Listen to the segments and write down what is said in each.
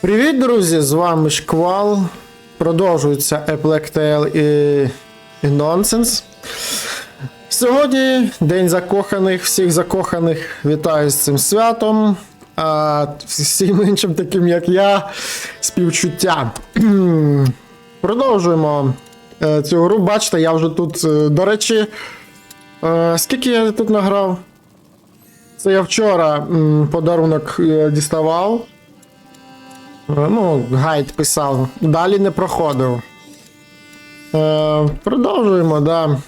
Привіт, друзі! З вами Шквал. Продовжується Еплекtel і, і Нонсенс. Сьогодні День закоханих, всіх закоханих вітаю з цим святом. А всім іншим, таким як я, співчуття. Продовжуємо е, цю гру. Бачите, я вже тут, е, до речі, е, скільки я тут награв? Це я вчора подарунок діставав. Ну, гайд писав. Далі не проходив. Е, продовжуємо, да.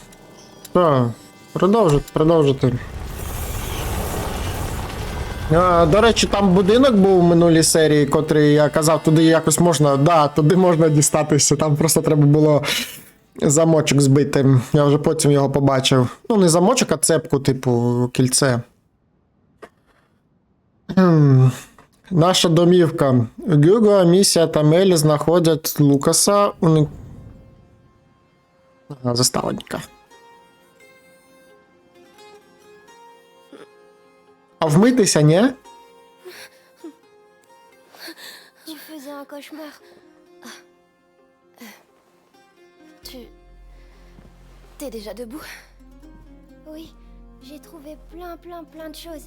Що? Продовжити, продовжити. Е, до речі, там будинок був в минулій серії, котрий я казав, туди якось можна. Да, туди можна дістатися. Там просто треба було замочок збити. Я вже потім його побачив. Ну, не замочок, а цепку, типу, кільце. Кхм. Наша домівка. Гюго, Місія та Мелі знаходять Лукаса у ни- Ага, заставника. А вмитися, ні? Tu faisais un cauchemar. Ah. Euh, Tu... T'es déjà debout Oui, j'ai trouvé plein, plein, plein de choses.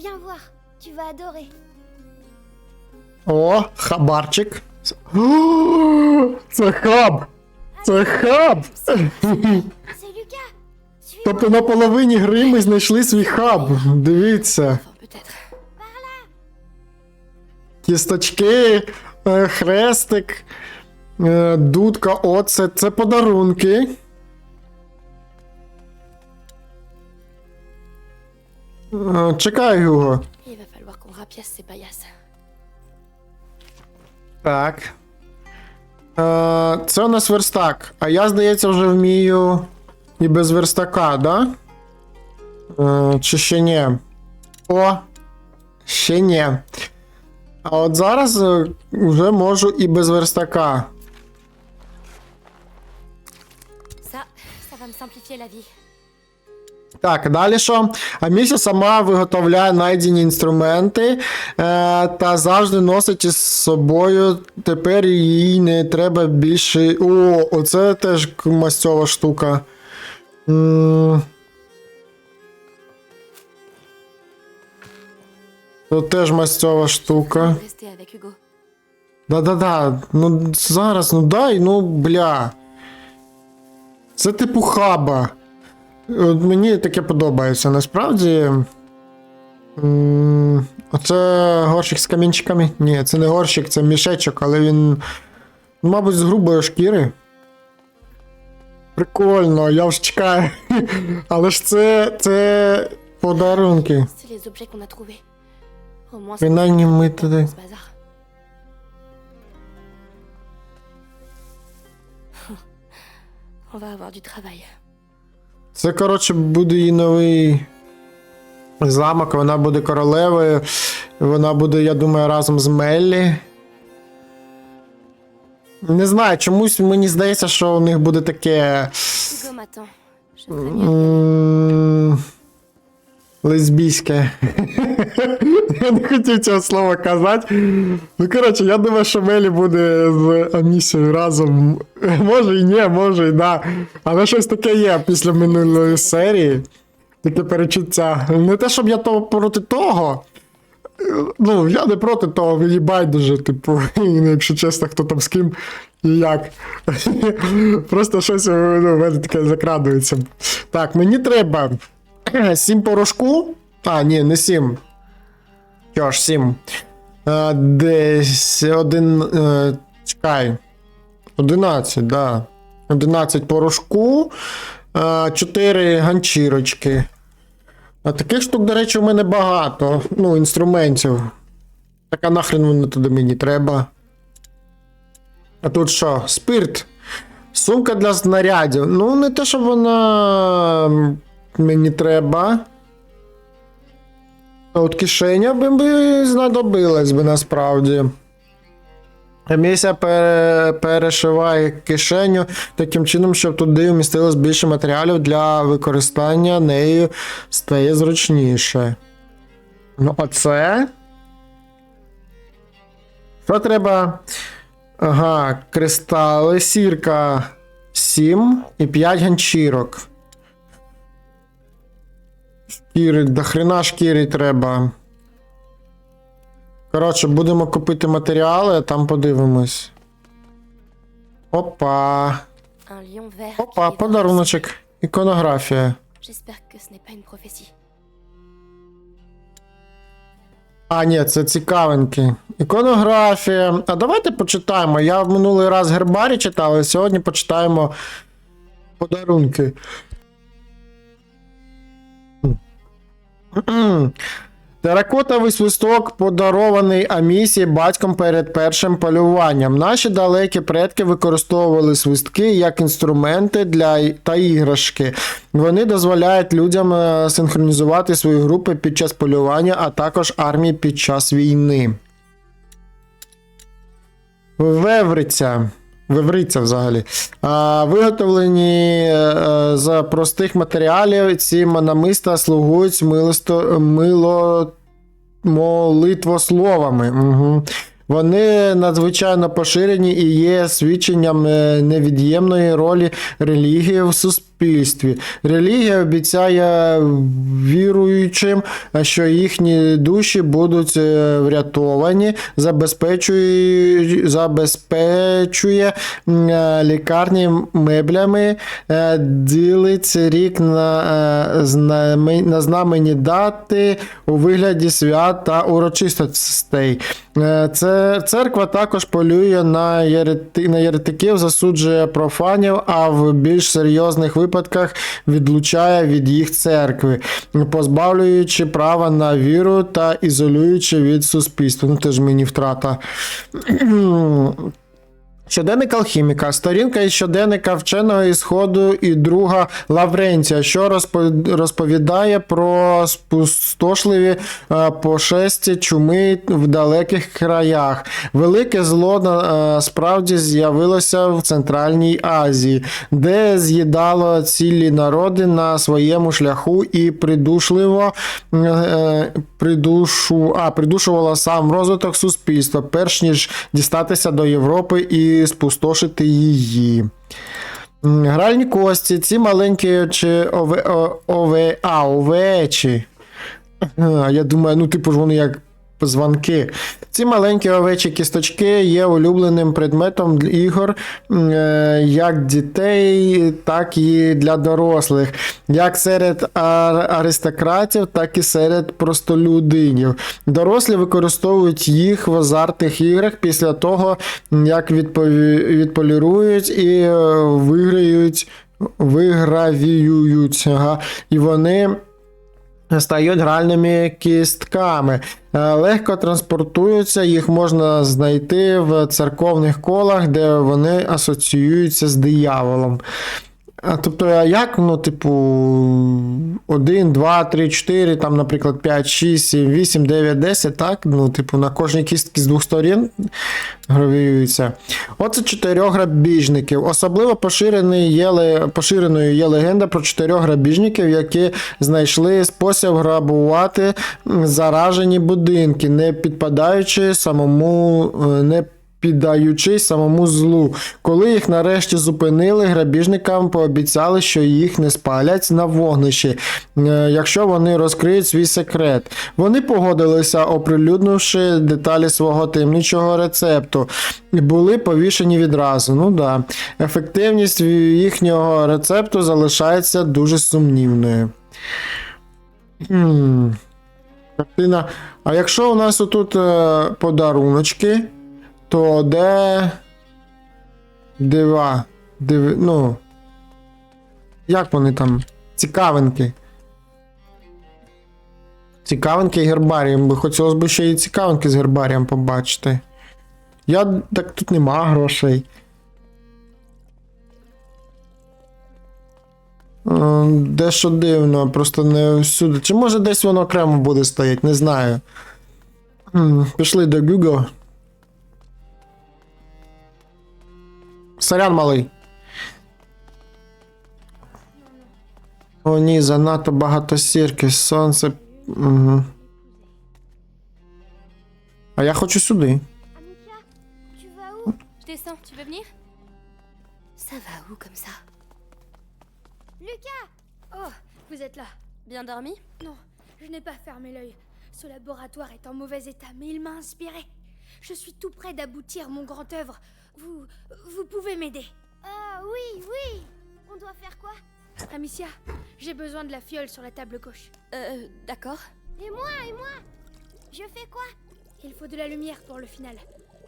Viens voir, tu vas adorer. О, хабарчик. Це хаб! Це хаб! Тобто на половині гри ми знайшли свій хаб. Дивіться. Кісточки, е, хрестик, е, дудка, оце. Це подарунки. Е, Чекай, Гюго. Il va falloir qu'on rapiace ces paillasses. Так. Е, Це у нас верстак. А я, здається, вже вмію і без верстака, да? Е, Чи ще ні? О! Ще ні. А от зараз е, вже можу і без верстака. Ça, ça va me la vie. Так, далі що? Аміся сама виготовляє найдені інструменти е, та завжди носить із собою. Тепер їй не треба більше. О, оце теж мастьова штука. М. Це теж мастьова штука. Да-да-да. Ну зараз, ну дай, ну бля. Це типу хаба. Мені таке подобається. Насправді. Оце горщик з камінчиками. Ні, це не горщик, це мішечок, але він. Мабуть, з грубої шкіри. Прикольно, я вже чекаю. Але ж це. це подарунки. Принаймні ми туди. On va avoir du travail. Це, коротше, буде її новий замок, вона буде королевою. Вона буде, я думаю, разом з Меллі. Не знаю, чомусь мені здається, що у них буде таке. Лесбійське. Я не хотів цього слова казати. Ну, коротше, я думаю, що Мелі буде з Амісією разом. Може і ні, може і да. Але щось таке є після минулої серії. Таке перечуття. Не те, щоб я то проти того. Ну, я не проти того, мені байдуже, типу, якщо чесно, хто там з ким і як. Просто щось ну, в мене таке закрадується. Так, мені треба сім порошку. А, ні, не сім. Що ж, сім. А, десь один. Е, чекай. 11, да. 11 порошку. А, 4 ганчірочки. А таких штук, до речі, у мене багато. Ну, інструментів. Так а нахрен воно туди мені треба. А тут що? Спирт. Сумка для знарядів. Ну, не те, щоб вона мені треба. А от кишеня би, би знадобилась би насправді. Місія пере, перешиває кишеню таким чином, щоб туди вмістилось більше матеріалів для використання нею стає зручніше. Ну, оце. Що треба? Ага, кристали, сірка 7 і 5 ганчірок. Шкіри, до хрена шкіри треба. Коротше, будемо купити матеріали, а там подивимось. Опа. Опа, подаруночок. Іконографія. А, ні, це цікавинки. Іконографія. А давайте почитаємо. Я в минулий раз гербарі читав, а сьогодні почитаємо подарунки. Теракотовий свисток подарований Амісі батьком перед першим полюванням. Наші далекі предки використовували свистки як інструменти для та іграшки. Вони дозволяють людям е, синхронізувати свої групи під час полювання, а також армії під час війни. Вевриця. Вевриця взагалі. А, виготовлені а, з простих матеріалів, ці намиста слугують милосто, мило, молитвословами. Угу. Вони надзвичайно поширені і є свідченням е, невід'ємної ролі релігії в суспільстві. Релігія обіцяє віруючим, що їхні душі будуть е, врятовані, забезпечує, забезпечує лікарні меблями, е, ділить рік на, е, на знамені дати у вигляді свят та урочистостей. Це церква також полює на єретиків, засуджує профанів, а в більш серйозних випадках відлучає від їх церкви, позбавлюючи права на віру та ізолюючи від суспільства. Ну, теж мені втрата. Щоденник алхіміка, сторінка із щоденника вченого ісходу і друга Лаврентія, що розпо- розповідає про спустошливі е, пошесті чуми в далеких краях. Велике зло е, справді з'явилося в Центральній Азії, де з'їдало цілі народи на своєму шляху і придушливо е, е, придушу, а, придушувало сам розвиток суспільства, перш ніж дістатися до Європи і спустошити її. Гральні кості, ці маленькі чи ове, ове, а, овечі. Я думаю, ну, типу ж вони як позвонки. Ці маленькі овечі кісточки є улюбленим предметом ігор е, як дітей, так і для дорослих, як серед ар- аристократів, так і серед простолюдинів. Дорослі використовують їх в азартних іграх після того, як відполірують і е, виграють, вигравіюють. Ага. І вони стають гральними кістками. Е, Легко транспортуються, їх можна знайти в церковних колах, де вони асоціюються з дияволом. А, Тобто, а як, ну, типу, 1, 2, 3, 4, там, наприклад, 5, 6, 7, 8, 9, 10, так? Ну, типу, на кожній кістці з двох сторін гравіюються. Оце чотирьох грабіжників. Особливо поширений є, поширеною є легенда про чотирьох грабіжників, які знайшли спосіб грабувати заражені будинки, не підпадаючи самому. е, не Піддаючись самому злу. Коли їх нарешті зупинили, грабіжникам пообіцяли, що їх не спалять на вогнищі, е, якщо вони розкриють свій секрет. Вони погодилися, оприлюднивши деталі свого таємничого рецепту, і були повішені відразу. Ну да. Ефективність їхнього рецепту залишається дуже сумнівною. Картина. А якщо у нас отут е, подаруночки, то де. Дива. Див... Ну. Як вони там? Цікавинки. Цікавинки і гербарієм. Бо хотілося б ще і цікавинки з гербарієм побачити. Я так тут нема грошей. Е, Дещо дивно, просто не всюди. Чи може десь воно окремо буде стояти, не знаю. Пішли до Google. Сорян, малий. О, ні, занадто багато сірки, сонце. Угу. А я хочу сюди. Amicia descends, tu veux venir Ça va où comme ça Lucas Oh, vous êtes là. Bien dormi Non, je n'ai pas fermé l'œil. Ce laboratoire est en mauvais état, mais il m'a inspiré. Je suis tout près d'aboutir mon grand œuvre. Vous. Vous pouvez m'aider. Ah oui, oui On doit faire quoi Amicia, j'ai besoin de la fiole sur la table gauche. Euh, d'accord. Et moi, et moi Je fais quoi Il faut de la lumière pour le final.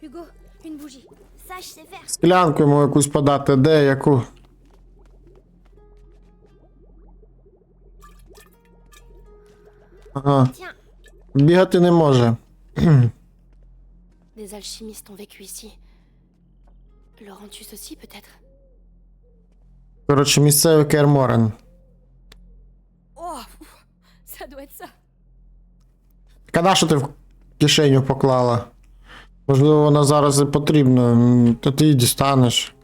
Hugo, une bougie. Ça, je sais faire. Склянку йому якусь подати, де яку? Ага, Tiens, бігати не може. Des alchimistes ont vécu ici. Laurentus aussi, peut-être Коротше, місцевий Керморен. Oh Ça doit être ça. Када що ти в кишеню поклала? Можливо, вона зараз і потрібна, м, то ти її дістанеш.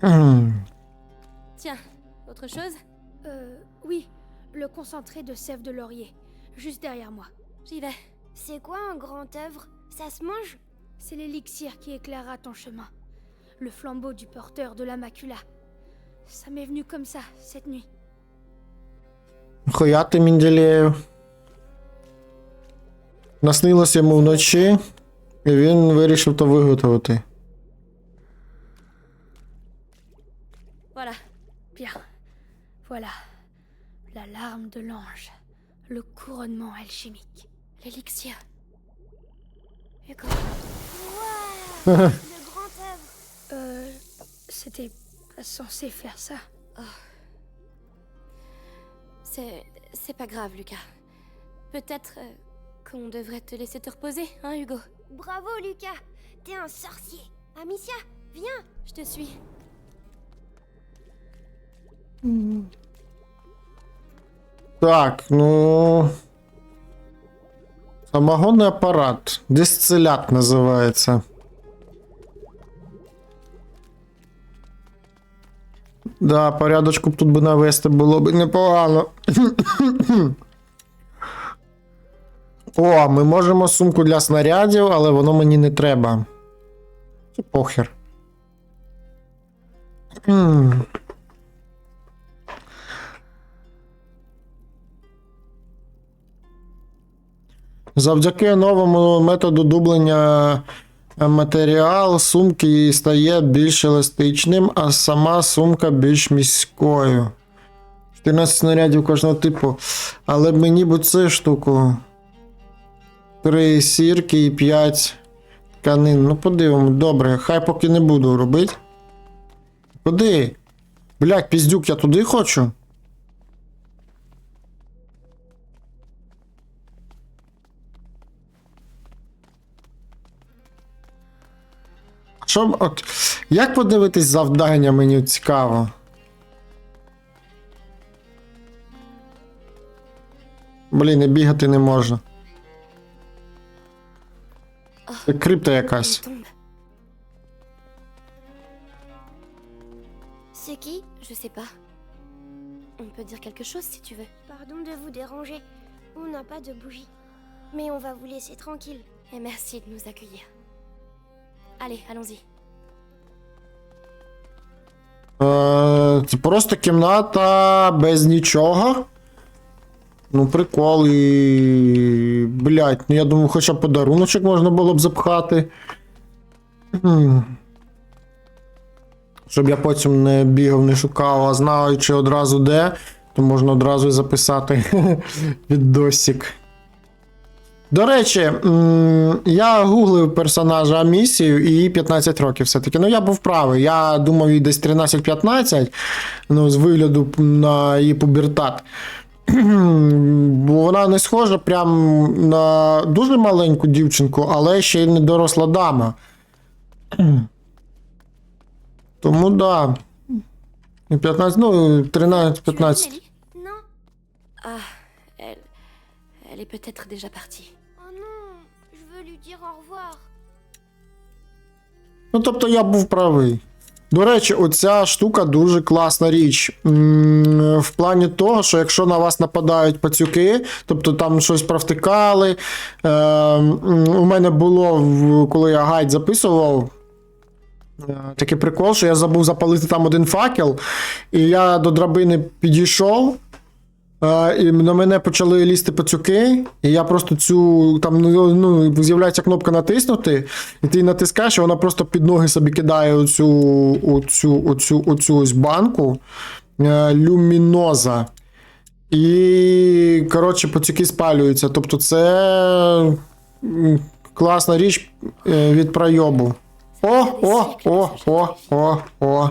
Кхм. Tiens, autre chose Euh, oui, le concentré de sève de laurier, juste derrière moi. J'y vais. c'est quoi un grand œuvre Ça se mange C'est l'élixir qui éclairera ton chemin. Le flambeau du porteur de la macula. Ça m'est venu comme ça, cette nuit. Хуя ти Мінділеєв. Наснилося йому вночі, і він вирішив то виготовити. Voilà. Bien. Voilà. La larme de l'ange. Le couronnement alchimique. L'élixir. Hugo. Waouh Le grand œuvre Euh. C'était pas censé faire ça. C'est. C'est pas grave, Lucas. Peut-être euh, qu'on devrait te laisser te reposer, hein, Hugo Bravo, Lucas T'es un sorcier Amicia, viens Je te suis. Так, ну. Самогонний апарат. Дистилят називається. Да, порядочку б тут би навести було б непогано. О, ми можемо сумку для снарядів, але воно мені не треба. Це похер. Завдяки новому методу дублення матеріал сумки стає більш еластичним, а сама сумка більш міською. 14 снарядів кожного типу. Але мені б цю штуку. 3 сірки і 5 тканин. Ну, подивимо, добре, хай поки не буду робити. Куди? Блять, піздюк, я туди хочу. Що, б- от, як подивитись завдання, мені цікаво. Блін, і бігати не можна. Це крипта Il якась. tombe. C'est qui Je sais pas. On peut dire quelque chose si tu veux. Pardon de vous déranger. On n'a pas de bougie. Mais on va vous laisser tranquille. Et merci de nous accueillir. Allez, allons-y. Е, Це просто кімната без нічого. Ну, прикол і. Блять, ну я думаю, хоча б подаруночок можна було б запхати. Щоб я потім не бігав, не шукав, а знаючи одразу де, то можна одразу і записати відосик. До речі, я гуглив персонажа місію і їй 15 років все-таки. Ну, я був правий. Я думав, їй десь 13-15, ну, з вигляду на її пубертат. Бо вона не схожа прям на дуже маленьку дівчинку, але ще й не доросла дама. Тому да. 15, ну, Tu as vu 13-15. Nelly Non Ah, elle. Elle est peut-être déjà partie. Dire au. Ну, тобто я був правий. До речі, оця штука дуже класна річ. В плані того, що якщо на вас нападають пацюки, тобто там щось провтикали. Е, у мене було, коли я гайд записував, Е, Такий прикол, що я забув запалити там один факел, і я до драбини підійшов. І на мене почали лізти пацюки, і я просто цю там ну, ну, з'являється кнопка натиснути, і ти натискаєш, і вона просто під ноги собі кидає оцю, оцю, оцю, оцю ось банку е, люміноза. І, коротше, пацюки спалюються. Тобто, це класна річ е, від пройобу. О, о, о, о, о, о.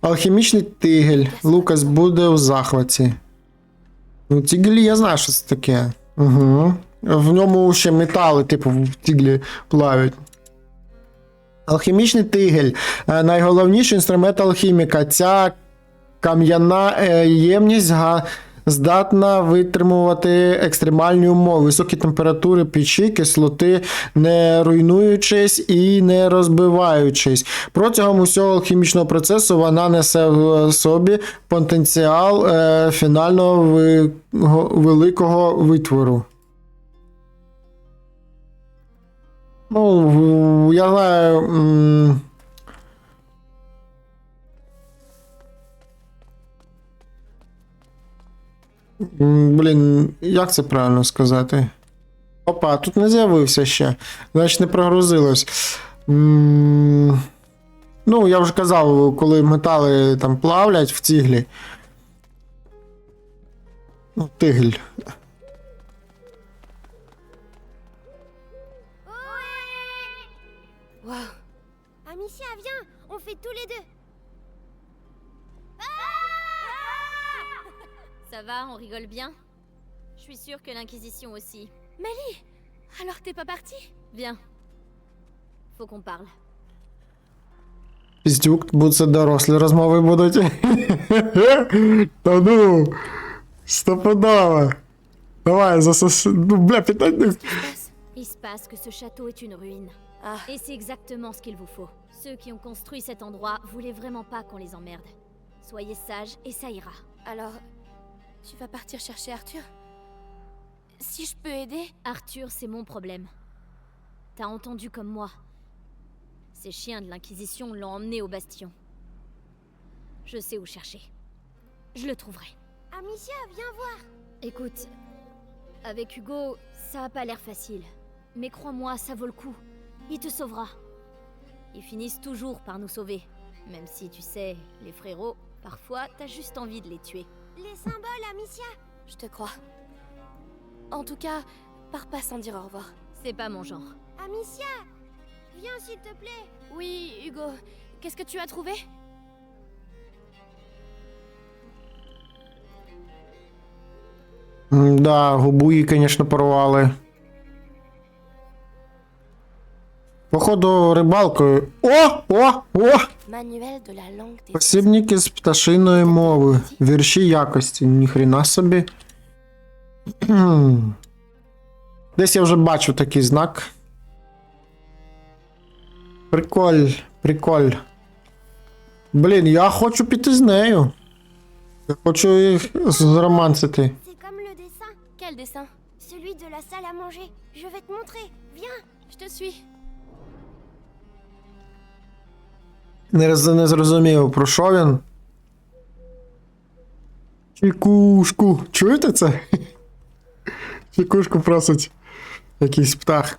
Алхімічний тигель. Лукас буде у захваті. Ну, тігелі я знаю, що це таке. Угу. В ньому ще метали, типу, в тіглі плавають. Алхімічний тигель. Е, Найголовніший інструмент алхіміка. Ця кам'яна е, ємність га- здатна витримувати екстремальні умови, високі температури печі, кислоти, не руйнуючись і не розбиваючись. Протягом усього алхімічного процесу вона несе в собі потенціал е, фінального великого витвору. Ну, я знаю. Блін, як це правильно сказати? Опа, тут не з'явився ще. Значить, не прогрузилось. Ну, я вже казав, коли метали там плавлять в ціглі. Ну, тигель. Waouh. Amicia, viens, on fait. Ça va, on rigole bien Je suis sûre que l'Inquisition aussi. Alors t'es pas partie Viens. Faut qu'on parle. Піздюк, бо це дорослі розмови будуть. Та ну. Стопудово. Давай, засос. Ну, бля, питань не. Il se passe que ce château est une ruine. Ah. Et c'est exactement ce qu'il vous faut. Ceux qui ont construit cet endroit voulaient vraiment pas qu'on les emmerde. Soyez sages et ça ira. Alors, tu vas partir chercher Arthur? Si je peux aider? Arthur, c'est mon problème. T'as entendu comme moi. Ces chiens de l'Inquisition l'ont emmené au bastion. Je sais où chercher. Je le trouverai. Amicia, viens voir. Écoute, avec Hugo, ça a pas l'air facile. Mais crois-moi, ça vaut le coup. Il te sauvera. Ils finissent toujours par nous sauver. Même si, tu sais, les frérots, parfois, t'as juste envie de les tuer. Les symboles, Amicia. Je te crois. En tout cas, pars pas sans dire au revoir. C'est pas mon genre. Amicia, viens s'il te plaît. Oui, Hugo, qu'est-ce que tu as trouvé М, Да, губу її, звісно, порвали. Походу, рибалкою. О! О! О! Посібники з пташиної мови. Вірші якості. Ніхрена собі. Десь я вже бачу такий знак. Приколь, приколь. Блін, я хочу піти з нею. Я хочу їх dessin celui de la salle à manger. Je vais te montrer. Viens. Je te suis. Не, не зрозумів, про що він. Чекушку. Чуєте це? Чекушку просить якийсь птах.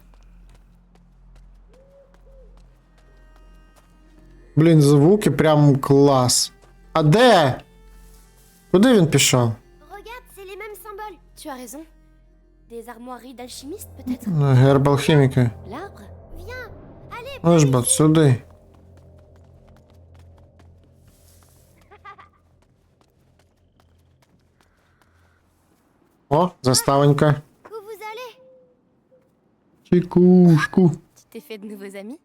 Блін, звуки прям клас. А де? Куди він пішов? Tu as raison. Des armoiries d'alchimistes, peut-être Герб алхіміки. L'arbre Viens. Allez, Ну ж бо, сюди. О, заставонька. Чекушку. Tu fait de nouveaux amis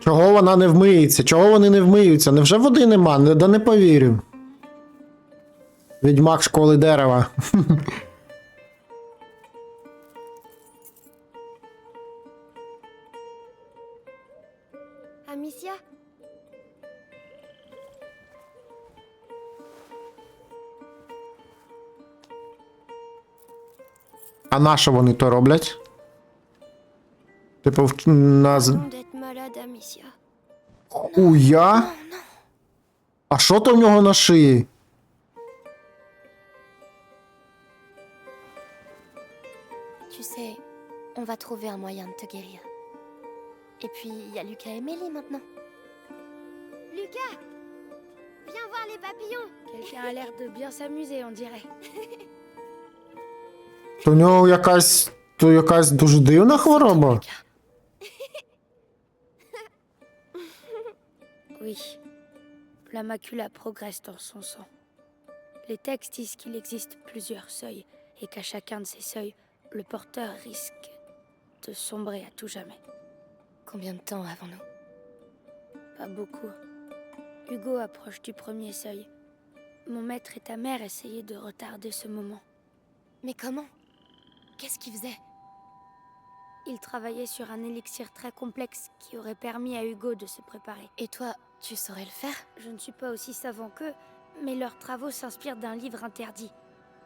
Чого вона не вмиється? Чого вони не вмиються? Невже води нема? Не- Да не повірю. Відьмак школи дерева. А на що вони то роблять? Типу, в- на... з- Pardon d'être malade, Amicia. Хуя? А що то в нього на шиї? Tu sais, on va trouver un moyen de te guérir. Et puis, il y a Lucas et Mélie maintenant. Lucas Viens voir les papillons Quelqu'un a l'air de bien s'amuser, on dirait. То в нього якась. То якась дуже дивна хвороба. Lucas. Oui. La macula progresse dans son sang. Les textes disent qu'il existe plusieurs seuils et qu'à chacun de ces seuils, le porteur risque de sombrer à tout jamais. Combien de temps avons-nous Pas beaucoup. Hugo approche du premier seuil. Mon maître et ta mère essayaient de retarder ce moment. Mais comment Qu'est-ce qu'il faisait? Ils travaillaient sur un élixir très complexe qui aurait permis à Hugo de se préparer. Et toi, tu saurais le faire? Je ne suis pas aussi savant qu'eux, mais leurs travaux s'inspirent d'un livre interdit,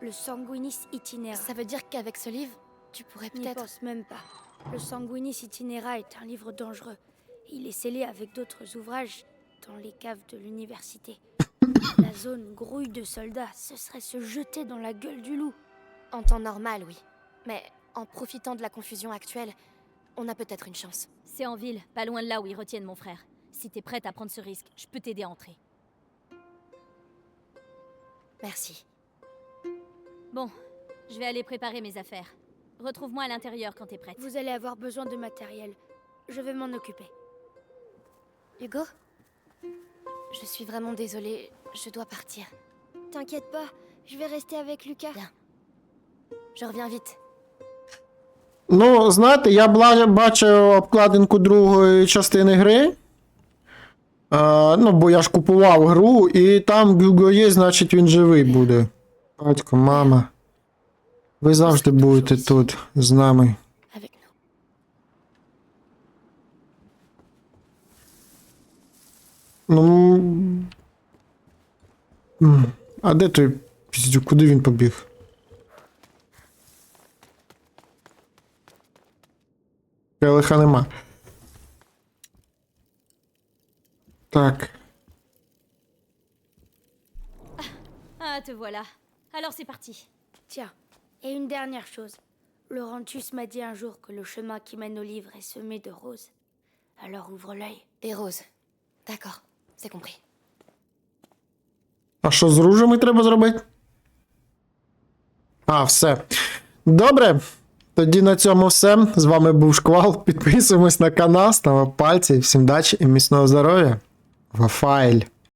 le Sanguinis Itinera. Ça veut dire qu'avec ce livre, tu pourrais peut-être... pense même pas. Le Sanguinis Itinera est un livre dangereux. Il est scellé avec d'autres ouvrages dans les caves de l'université. la zone grouille de soldats, ce serait se jeter dans la gueule du loup. En temps normal, oui. Mais en profitant de la confusion actuelle, on a peut-être une chance. C'est en ville, pas loin de là où ils retiennent mon frère. Si t'es prête à prendre ce risque, je peux t'aider à entrer. Merci. Bon, je vais aller préparer mes affaires. Retrouve-moi à l'intérieur quand t'es prête. Vous allez avoir besoin de matériel. Je vais m'en occuper. Hugo? Je suis vraiment désolée, je dois partir. T'inquiète pas, je vais rester avec Lucas. Bien. Je reviens vite. Ну, знаєте, я бачив обкладинку другої частини гри. А, ну, бо я ж купував гру, і там Гюго є, значить він живий буде. Батько, мама. Ви завжди будете тут з нами. Ну. А де той піздюк? Куди він побіг? Келиха нема. Так. Ah, te voilà. Alors c'est parti. Tiens, et une dernière chose. Laurentus m'a dit un jour que le chemin qui mène au livre est semé de roses. Alors ouvre l'œil. Des roses. D'accord, c'est compris. А що з ружами треба зробити? А, все. Добре. Тоді на цьому все. З вами був Шквал. Підписуємось на канал, ставимо пальці. Всім дачі і міцного здоров'я. Вафайль.